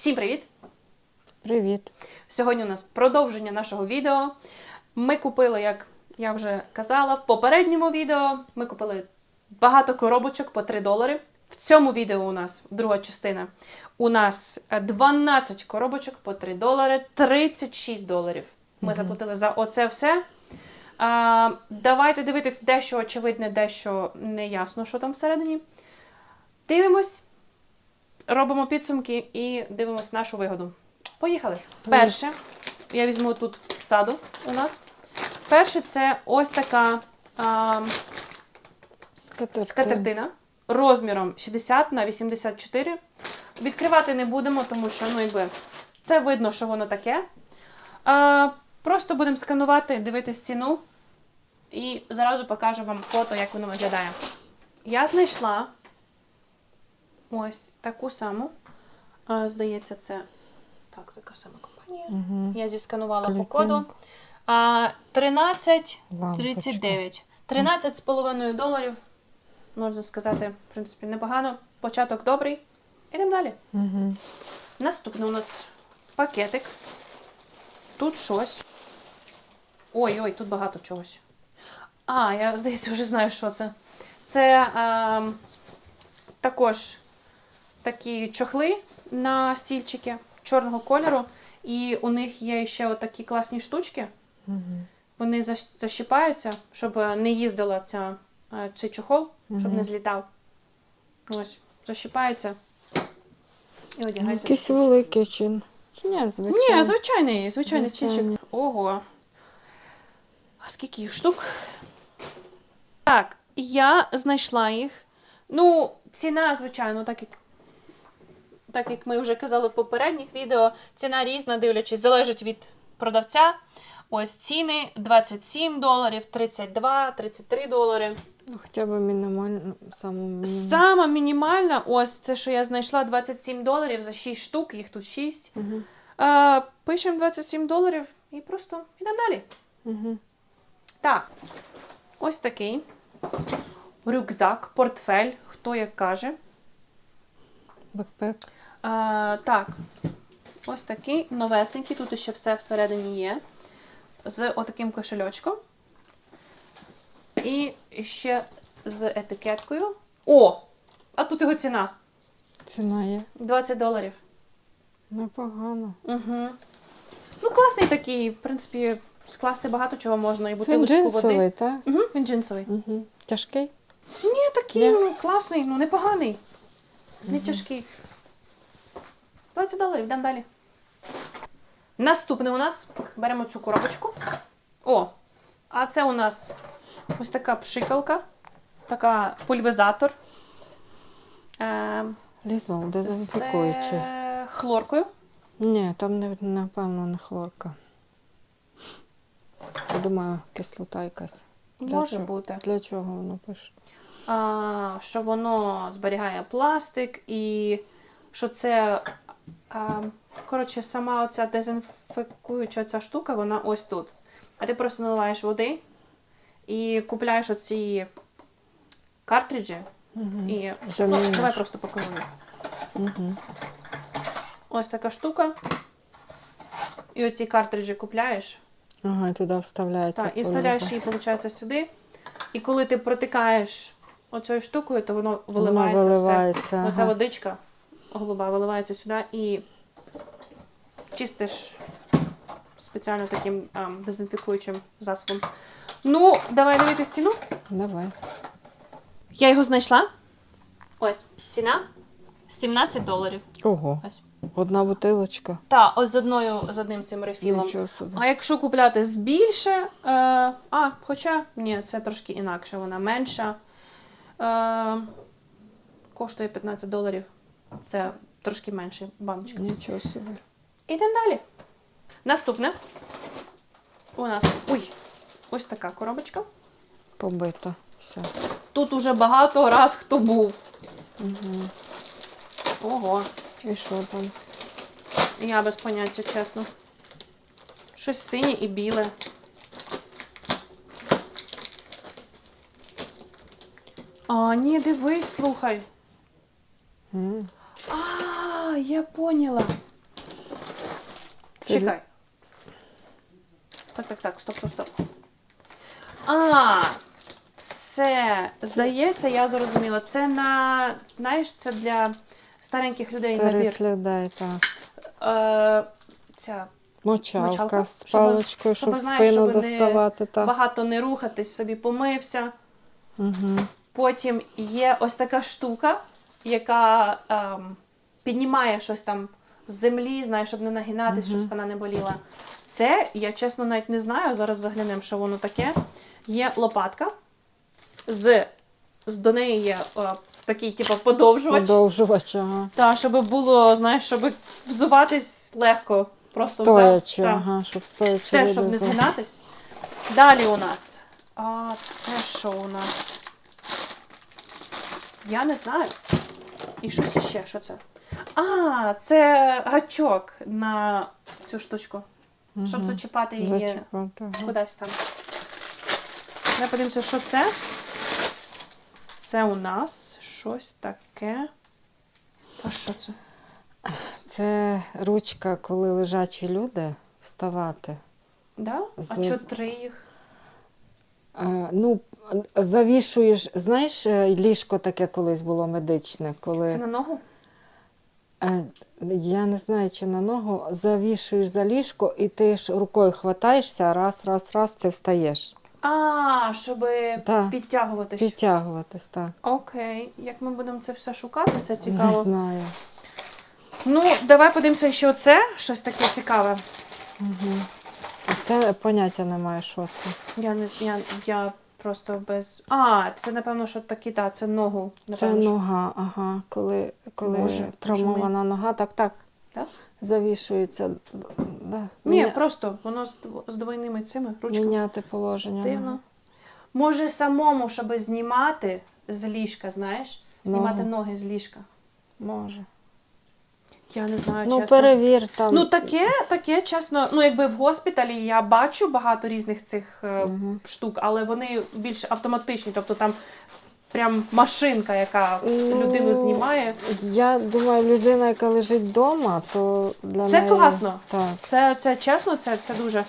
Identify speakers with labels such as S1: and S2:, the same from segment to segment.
S1: Всім привіт!
S2: Привіт.
S1: Сьогодні у нас продовження нашого відео. Ми купили, як я вже казала, в попередньому відео ми купили багато коробочок по 3 долари. В цьому відео у нас друга частина. У нас е, 12 коробочок по 3 долари, 36 доларів. Ми заплатили за оце все. А, давайте дивитись дещо очевидне, дещо неясно, що там всередині. Дивимось, робимо підсумки і дивимось нашу вигоду. Поїхали. Перше, я візьму тут ззаду у нас. Перше, це ось така а,
S2: Скатертина.
S1: скатертина розміром 60 на 84. Відкривати не будемо, тому що ну, якби, це видно, що воно таке. А, просто будемо сканувати, дивитись ціну і зразу покажу вам фото, як воно виглядає. Я знайшла ось таку саму. Здається, це так, така сама компанія.
S2: Угу.
S1: Я зісканувала по коду. А, 13 39. 13 з половиною доларів. Можна сказати, в принципі, непогано. Початок добрий. Ідемо далі.
S2: Угу.
S1: Наступний у нас пакетик. Тут щось. Ой-ой, тут багато чогось. А, я, здається, вже знаю, що це. Це ем, також такі чохли на стільчики чорного кольору. І у них є ще отакі класні штучки.
S2: Угу.
S1: Вони защ- защіпаються, щоб не їздила ця, е, цей чохол, щоб не злітав. Ось, защіпається і одягається.
S2: Якийсь великий чин. Чи ні, звичайно.
S1: Ні, звичайний, звичайний стільчик. Ого. А скільки їх штук? Так, я знайшла їх. Ну, ціна, звичайно, так як, так як ми вже казали в попередніх відео, ціна різна, дивлячись, залежить від продавця. Ось ціни 27 доларів, 32, 33 долари.
S2: Ну, Хоча б мінімально, саме мінімально.
S1: Сама мінімальна, ось це, що я знайшла 27 доларів за 6 штук, їх тут 6.
S2: Угу.
S1: Е, пишемо 27 доларів і просто йдемо далі.
S2: Угу.
S1: Так, ось такий рюкзак, портфель, хто як каже.
S2: Бекпек.
S1: Е, так, ось такий новесенький, тут ще все всередині є. З отаким кошельочком. І ще з етикеткою. О! А тут його ціна
S2: Ціна є.
S1: 20 доларів.
S2: Непогано.
S1: Угу. Ну, класний такий, в принципі, скласти багато чого можна і
S2: Це
S1: бутилочку
S2: джинсовий,
S1: води.
S2: так?
S1: Угу, він джинсовий.
S2: Угу. Тяжкий?
S1: Ні, такий
S2: Ні?
S1: ну, класний, ну непоганий. Не тяжкий. 20 доларів, йдемо далі. Наступне у нас беремо цю коробочку. О! А це у нас ось така пшикалка, така пульверизатор. Е,
S2: Лізол,
S1: з
S2: дезінфікуючий.
S1: е, хлоркою.
S2: Ні, там не, напевно не хлорка. Я думаю, кислота якась. Для
S1: Може
S2: чого?
S1: бути.
S2: Для чого воно пише?
S1: а, що воно зберігає пластик і що це. А, коротше, сама оця дезінфікуюча ця штука, вона ось тут. А ти просто наливаєш води і купляєш оці картриджі.
S2: Угу.
S1: І ну, давай просто покажу.
S2: Угу.
S1: Ось така штука. І оці картриджі купляєш.
S2: Ага, і туди вставляється.
S1: Так, і вставляєш її, виходить, сюди. І коли ти протикаєш оцею штукою, то воно
S2: Воно
S1: виливається, все.
S2: виливається.
S1: Оця водичка голуба виливається сюди і чистиш спеціально таким ем, дезінфікуючим засобом. Ну, давай дивитись ціну.
S2: Давай.
S1: Я його знайшла. Ось ціна 17 доларів.
S2: Ого,
S1: Ось.
S2: одна бутилочка.
S1: Та, ось з одною з одним цим рефілом.
S2: Нічого собі.
S1: А якщо купляти з більше, е, а, хоча ні, це трошки інакше, вона менша. Е, коштує 15 доларів. Це трошки менше баночка.
S2: Нічого собі.
S1: Ідемо далі. Наступне. У нас ой, ось така коробочка.
S2: Побита. Все.
S1: Тут уже багато раз хто був.
S2: Угу.
S1: Ого,
S2: І що там?
S1: я без поняття, чесно. Щось синє і біле. А, ні, дивись, слухай. Я поняла. Чекай. Так, так, так, стоп, стоп, стоп. А, все. Здається, я зрозуміла. Це на. Знаєш, це для стареньких людей набір.
S2: Старих людей, так.
S1: Е, ця
S2: Мочалка,
S1: Мочалка,
S2: з
S1: щоб-
S2: паличкою,
S1: щоб,
S2: щоб,
S1: знаєш,
S2: спину
S1: щоб не
S2: доставати. Так.
S1: багато не рухатись, собі помився.
S2: Угу.
S1: Потім є ось така штука, яка ем, піднімає щось там з землі, знаєш, щоб не нагинатись, щоб спина не боліла. Це, я чесно навіть не знаю. Зараз заглянемо, що воно таке. Є лопатка, з, з до неї є е, такий, типу, подовжувач.
S2: Подовжувач, ага.
S1: Та, щоб було, знаєш, щоб взуватись легко. Просто взяв.
S2: Стоячи,
S1: Та.
S2: ага, щоб стоячи. Люди
S1: щоб не згинатись. Далі у нас. А це що у нас? Я не знаю. І щось іще, що це? А, це гачок на цю штучку. Щоб зачіпати її
S2: Зачіпати,
S1: кудись там. Ми подивимося, що це. Це у нас щось таке. А що це?
S2: Це ручка, коли лежачі люди вставати.
S1: Да? А
S2: З-
S1: що три їх?
S2: А, ну, завішуєш, знаєш, е, ліжко таке колись було медичне, коли
S1: Це на ногу?
S2: Я не знаю, чи на ногу завішуєш за ліжко, і ти ж рукою хватаєшся, раз, раз, раз, ти встаєш.
S1: А, щоб
S2: Так.
S1: підтягуватись.
S2: Підтягуватись, так.
S1: Окей, як ми будемо це все шукати, це цікаво.
S2: Не знаю.
S1: Ну, давай подивимося, що це щось таке цікаве.
S2: Угу. Це поняття немає, що це.
S1: Я не з- я, я просто без. А, це напевно, що такі, так, це ногу.
S2: Це
S1: що.
S2: нога, ага. Коли, коли
S1: Може,
S2: травмована нога, так, так.
S1: Так?
S2: Завішується. д- Да.
S1: Ні,
S2: Міня-
S1: просто воно з, дво- з двойними цими ручками.
S2: Міняти положення.
S1: Дивно. Може самому, щоб знімати з ліжка, знаєш? Знімати
S2: Ногу.
S1: ноги з ліжка.
S2: Може.
S1: Я не знаю,
S2: Ну,
S1: чесно.
S2: перевір там.
S1: Ну, таке, таке, чесно, ну якби в госпіталі я бачу багато різних цих е,
S2: Мгм.
S1: штук, але вони більш автоматичні, тобто там прям машинка, яка
S2: Ну,
S1: людину знімає.
S2: Я думаю, людина, яка лежить вдома, то для
S1: Це
S2: неї...
S1: класно.
S2: Так.
S1: Це, це чесно, це, це дуже.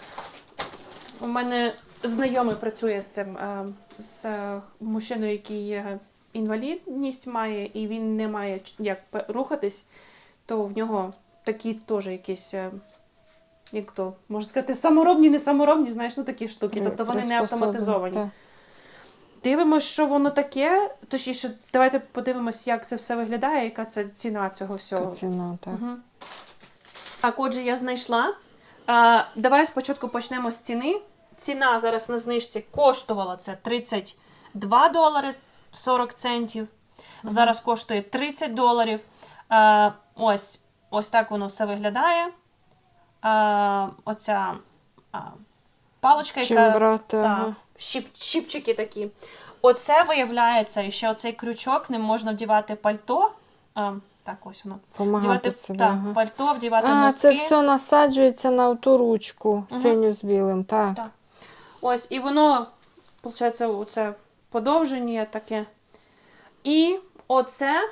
S1: У мене знайомий працює з цим, е, з е, мужчиною, який інвалідність має, і він не має як рухатись, то в нього такі теж якісь. е, Як то можна сказати, саморобні, не саморобні, знаєш, ну такі штуки. Тобто вони не автоматизовані. Дивимось, що воно таке. Точніше, давайте подивимось, як це все виглядає, яка це ціна цього всього.
S2: Така ціна, так.
S1: Угу. Так, отже, я знайшла. А, давай спочатку почнемо з ціни. Ціна зараз на знижці коштувала це 32 долари 40 центів. Зараз коштує 30 доларів. А, ось, ось так воно все виглядає. А, оця а, паличка,
S2: Чим
S1: яка.
S2: брати,
S1: та,
S2: ага.
S1: щіп, щіпчики такі. Оце виявляється, і ще оцей крючок, ним можна вдівати пальто. А, так, ось воно.
S2: Помагати
S1: Вдівати
S2: собі.
S1: так,
S2: ага.
S1: пальто, вдівати
S2: А,
S1: носки.
S2: це все насаджується на ту ручку,
S1: Мгм.
S2: синю з білим, так.
S1: Так. Ось, і воно, виходить, оце подовження таке. І оце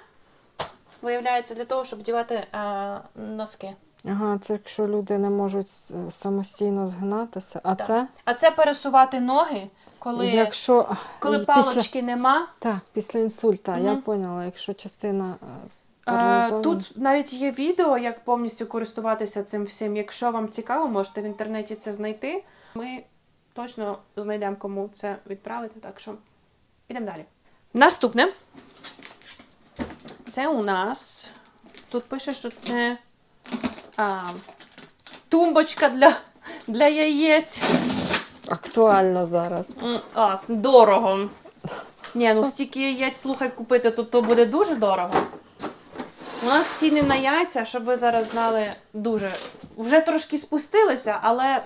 S1: виявляється для того, щоб вдівати е, носки.
S2: Ага, це якщо люди не можуть самостійно згинатися. А
S1: Так.
S2: це,
S1: А це пересувати ноги, коли,
S2: якщо
S1: коли
S2: після,
S1: палочки нема.
S2: так, після інсульта, я
S1: Мгм.
S2: поняла, якщо частина е, паралізована.
S1: тут навіть є відео, як повністю користуватися цим всім. Якщо вам цікаво, можете в інтернеті це знайти. Ми точно знайдемо, кому це відправити. Так що йдемо далі. Наступне. Це у нас. Тут пише, що це а, тумбочка для, для яєць.
S2: актуально зараз.
S1: А, дорого. Ні, ну стільки яєць, слухай, купити, то, то буде дуже дорого. У нас ціни на яйця, щоб ви зараз знали, дуже. Вже трошки спустилися, але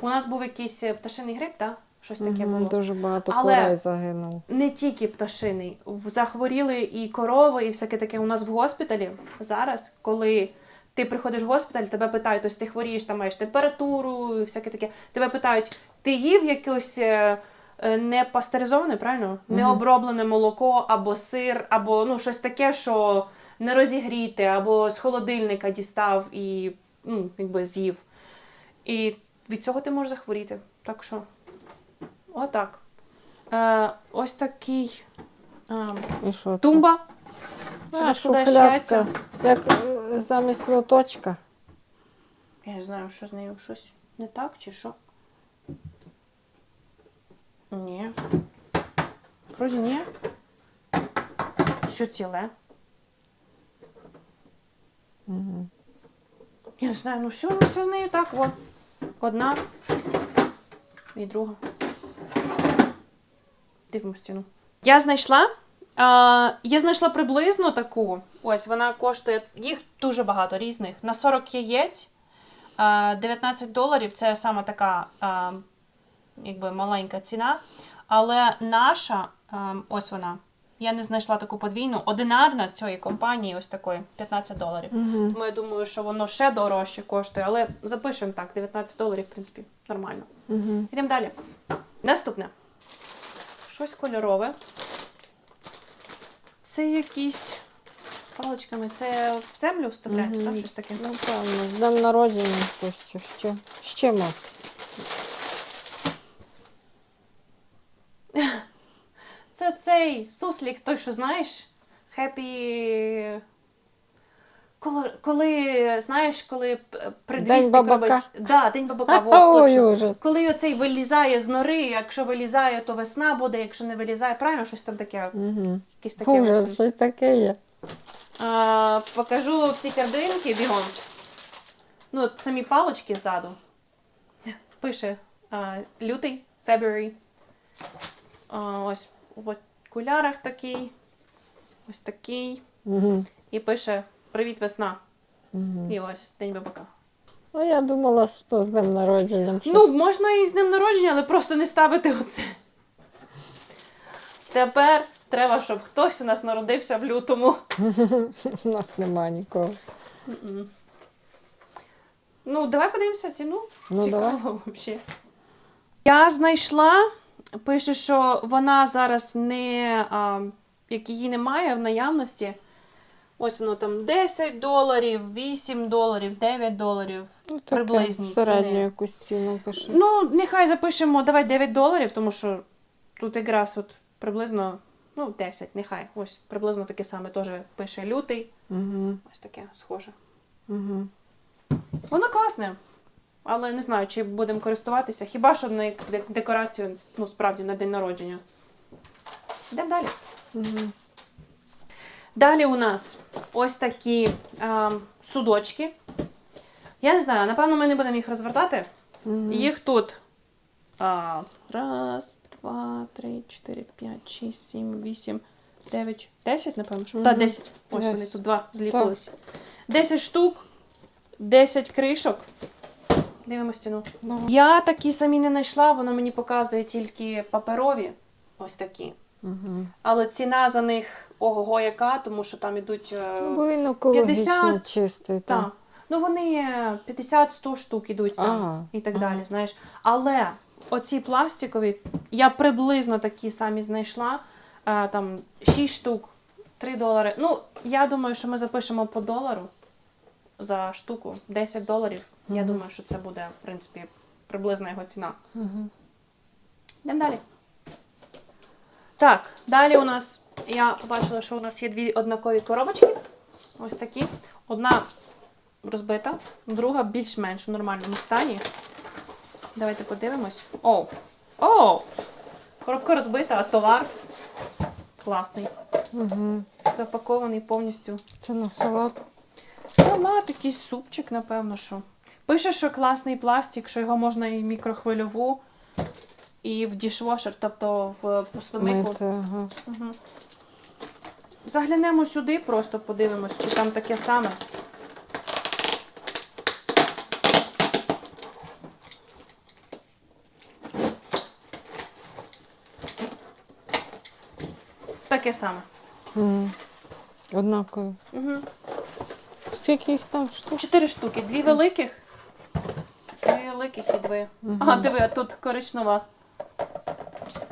S1: у нас був якийсь е, пташиний грип, так? Щось таке було.
S2: Дуже багато
S1: Але-
S2: курей загинуло.
S1: Не тільки пташиний. Захворіли і корови, і всяке таке. У нас в госпіталі зараз, коли ти приходиш в госпіталь, тебе питають, ось ти хворієш, там маєш температуру, і всяке таке. Тебе питають, ти їв якусь е, е, не пастеризоване, правильно? Не оброблене молоко або сир, або ну, щось таке, що не розігріте, або з холодильника дістав і ну, якби з'їв. І від цього ти можеш захворіти. Так що, отак. Е, ось такий е,
S2: І що це?
S1: тумба.
S2: А,
S1: складаєш яйця.
S2: шухлядка. Як е, замість лоточка.
S1: Я не знаю, що з нею щось не так чи що. Ні. Вроді ні. Все ціле.
S2: Угу.
S1: Я не знаю, ну все, ну все з нею так. От. Одна і друга. Дивимо стіну. Я знайшла. А, я знайшла приблизно таку. Ось вона коштує. Їх дуже багато різних. На 40 яєць. а, 19 доларів це саме така а, якби маленька ціна. Але наша, а, ось вона. Я не знайшла таку подвійну. Одинарна цієї компанії, ось такої, 15 доларів.
S2: Угу.
S1: Тому я думаю, що воно ще дорожче коштує, але запишемо так, 19 доларів, в принципі, нормально.
S2: Угу.
S1: Йдемо далі. Наступне. Щось кольорове. Це якісь з паличками. Це в землю вставляється,
S2: Мгм.
S1: так? Щось таке.
S2: Напевно, з днем народження щось чи ще. З чимось.
S1: Це цей суслік, той, що знаєш, хеппі. Коли, коли знаєш, коли предвісник робить. Да, день бабака, вот,
S2: Ой,
S1: точно. Коли оцей вилізає з нори, якщо вилізає, то весна буде, якщо не вилізає, правильно щось там таке.
S2: Угу.
S1: Якесь таке.
S2: Ужас,
S1: ось.
S2: щось таке є.
S1: А, покажу всі картинки бігом. Ну, от самі палочки ззаду. Пише а, лютий, February. А, ось в окулярах такий. Ось такий.
S2: Угу.
S1: І пише Привіт, весна.
S2: Угу.
S1: І ось День бабака.
S2: Ну, я думала, що з днем народження. що-
S1: Ну, можна і з днем народження, але просто не ставити оце. Тепер треба, щоб хтось у нас народився в лютому.
S2: У нас нема нікого.
S1: Ну, давай подивимося ціну.
S2: Ну,
S1: Цікаво взагалі. Я знайшла, пише, що вона зараз не, а, як її немає в наявності. Ось воно там 10 доларів, 8 доларів, 9 доларів.
S2: Ну,
S1: Приблизні
S2: середню
S1: ціни.
S2: якусь ціну пише.
S1: Ну, нехай запишемо, давай 9 доларів, тому що тут якраз от приблизно, ну, 10, нехай. Ось приблизно таке саме теж пише лютий.
S2: Угу.
S1: Ось таке схоже.
S2: Угу.
S1: Воно класне, але не знаю, чи будемо користуватися. Хіба що на декорацію, ну, справді, на день народження. Йдемо далі.
S2: Угу.
S1: Далі у нас ось такі а, судочки. Я не знаю, напевно, ми не будемо їх розвертати.
S2: Угу.
S1: Їх тут а, раз, два, три, чотири, п'ять, шість, сім, вісім, дев'ять, десять, напевно. що.
S2: Мгм.
S1: Так, десять. Ось вони тут два зліпилися. Десять штук, десять кришок. Дивимось ціну.
S2: Ну,
S1: Я такі самі не знайшла, воно мені показує тільки паперові. Ось такі.
S2: Угу.
S1: Але ціна за них ого-го яка, тому що там ідуть. е,
S2: Ну, бо він екологічно
S1: 50,
S2: чистий.
S1: та.
S2: Там.
S1: Ну, вони е, 50-100 штук ідуть там
S2: Ага,
S1: і так
S2: ага.
S1: далі, знаєш. Але оці пластикові, я приблизно такі самі знайшла. Е, там 6 штук, 3 долари. Ну, я думаю, що ми запишемо по долару за штуку 10 доларів. Я думаю, що це буде, в принципі, приблизна його ціна.
S2: Угу.
S1: Йдемо далі. Так, далі у нас я побачила, що у нас є дві однакові коробочки. Ось такі. Одна розбита, друга більш-менш у нормальному стані. Давайте подивимось. О! О! Коробка розбита, а товар класний.
S2: Угу.
S1: Запакований повністю.
S2: Це на салат.
S1: Салат, якийсь супчик, напевно, що. Пише, що класний пластик, що його можна і мікрохвильову, і в дішвошер, тобто в посудомийку.
S2: Ага.
S1: Угу. Заглянемо сюди, просто подивимось, чи там таке саме. Таке саме.
S2: Угу. Однакові.
S1: Угу.
S2: Скільки їх там штук?
S1: Чотири штуки. Дві великих. Дві великих і дві.
S2: Мгм.
S1: Ага, диви, а тут коричнева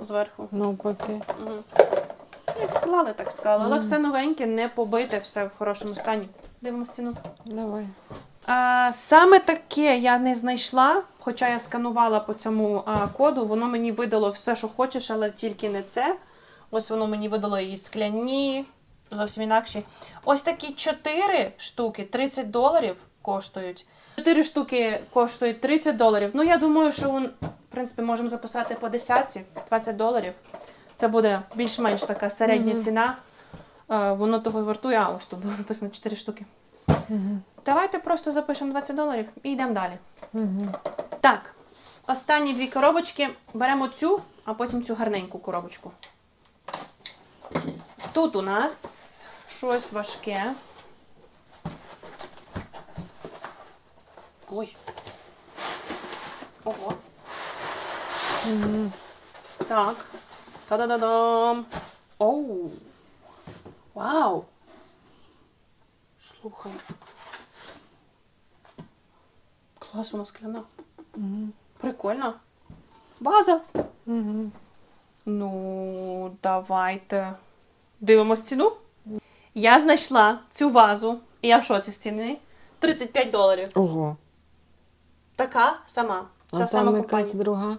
S1: зверху.
S2: Навпаки.
S1: Угу. Як склали, так склали. Але все новеньке, не побите, все в хорошому стані. Дивимось ціну.
S2: Давай.
S1: А, саме таке я не знайшла, хоча я сканувала по цьому а, коду, воно мені видало все, що хочеш, але тільки не це. Ось воно мені видало і скляні, зовсім інакші. Ось такі 4 штуки 30 доларів коштують. 4 штуки коштують 30 доларів. Ну, я думаю, що в принципі можемо записати по 10, 20 доларів. Це буде більш-менш така середня ціна. Е, воно того вартує, а ось тут було написано 4 штуки. Давайте просто запишемо 20 доларів і йдемо далі. Так, останні дві коробочки. Беремо цю, а потім цю гарненьку коробочку. Тут у нас щось важке. Ой. Ого. Так. Та-да-да-дам. Оу. Вау. Слухай. Клас, вона скляна. Прикольно. База. Ну, давайте. Дивимось ціну. Я знайшла цю вазу. і Я в шоці з ціни. 35 доларів.
S2: Ого.
S1: Така сама. Ця
S2: а
S1: сама
S2: там якась друга.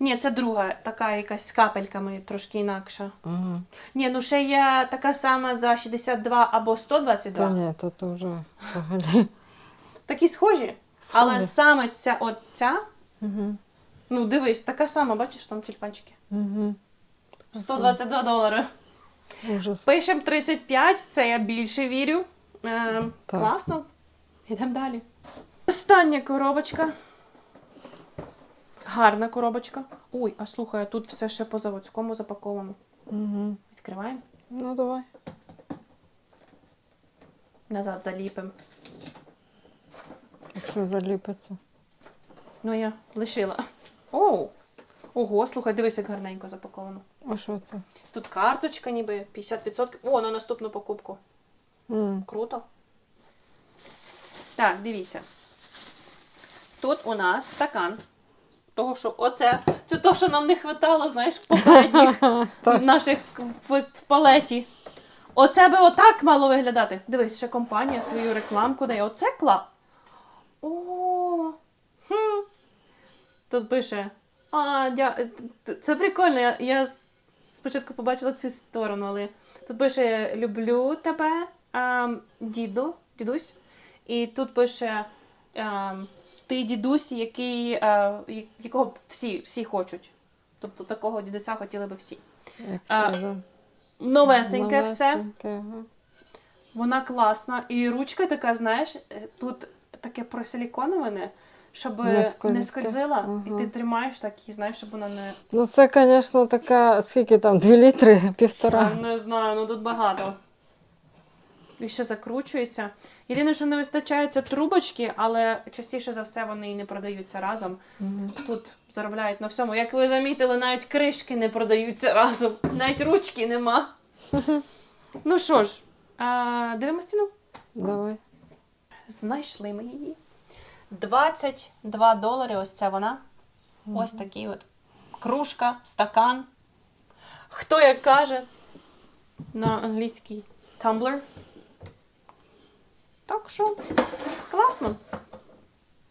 S1: Ні, це друга, така якась з капельками, трошки інакша.
S2: Ага.
S1: Ні, ну ще є така сама за 62 або 122.
S2: Та ні, то, то вже взагалі.
S1: Такі схожі.
S2: Схожі.
S1: Але саме ця от ця,
S2: Угу.
S1: ну дивись, така сама, бачиш, там тюльпанчики.
S2: Угу.
S1: 122 долари.
S2: Ужас.
S1: Пишемо 35, це я більше вірю. Е,
S2: Так.
S1: класно. Йдемо далі. Остання коробочка. Гарна коробочка. Ой, а слухай, а тут все ще по заводському запаковано.
S2: Угу.
S1: Відкриваємо,
S2: Ну давай.
S1: назад заліпимо.
S2: Якщо заліпиться.
S1: Ну, я лишила. Оу! Ого, слухай, дивись, як гарненько запаковано.
S2: А що це?
S1: Тут карточка, ніби 50%. О, на наступну покупку.
S2: М.
S1: Круто. Так, дивіться. Тут у нас стакан. Того, що оце, це то, що нам не хватало, знаєш, в попередніх наших в, в палеті. Оце би отак мало виглядати. Дивись, ще компанія свою рекламку дає. Оце кла. О, хм. Тут пише. А, дя... це прикольно. Я, я спочатку побачила цю сторону, але тут пише Люблю тебе, ем, діду, дідусь. І тут пише Ти дідусь, який, е, якого всі, всі хочуть. Тобто такого дідуся хотіли би всі. А. Новесеньке все. Вона класна. І ручка така, знаєш, е, тут таке просиліконоване, щоб
S2: Не
S1: не, скользила.
S2: Ага.
S1: І ти тримаєш так і знаєш, щоб вона не.
S2: Ну це, звісно, така, скільки там, 2 літри, півтора.
S1: Я не знаю, ну тут багато. І ще закручується. Єдине, що не вистачає, це трубочки, але частіше за все вони і не продаються разом. Тут заробляють на всьому. Як ви замітили, навіть кришки не продаються разом, навіть ручки нема. Ну що ж, а, дивимось ціну.
S2: Давай.
S1: Знайшли ми її. 22 долари. Ось це вона. Ось такий от. Кружка, стакан. Хто як каже на англійський tumbler. Так що класно.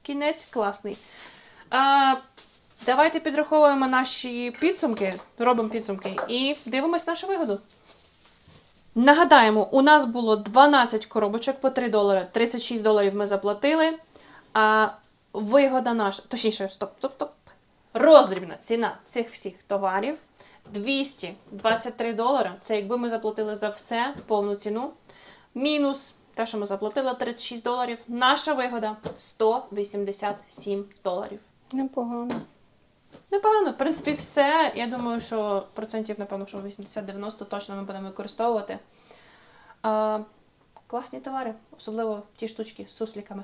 S1: Кінець класний. А, давайте підраховуємо наші підсумки, робимо підсумки і дивимось нашу вигоду. Нагадаємо, у нас було 12 коробочок по 3 долари. 36 доларів ми заплатили. А вигода наша, точніше, стоп, стоп, стоп. Роздрібна ціна цих всіх товарів 223 долари. Це якби ми заплатили за все повну ціну. Мінус те, що ми заплатили 36 доларів. Наша вигода 187 доларів.
S2: Непогано.
S1: Непогано, в принципі, все. Я думаю, що процентів, напевно, що 80-90 точно ми будемо використовувати. А, класні товари, особливо ті штучки з сусліками.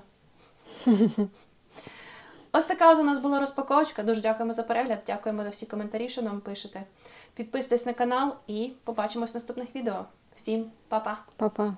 S1: Ось така от у нас була розпаковочка. Дуже дякуємо за перегляд, дякуємо за всі коментарі, що нам пишете. Підписуйтесь на канал і побачимось в наступних відео. Всім па-па!
S2: Па-па.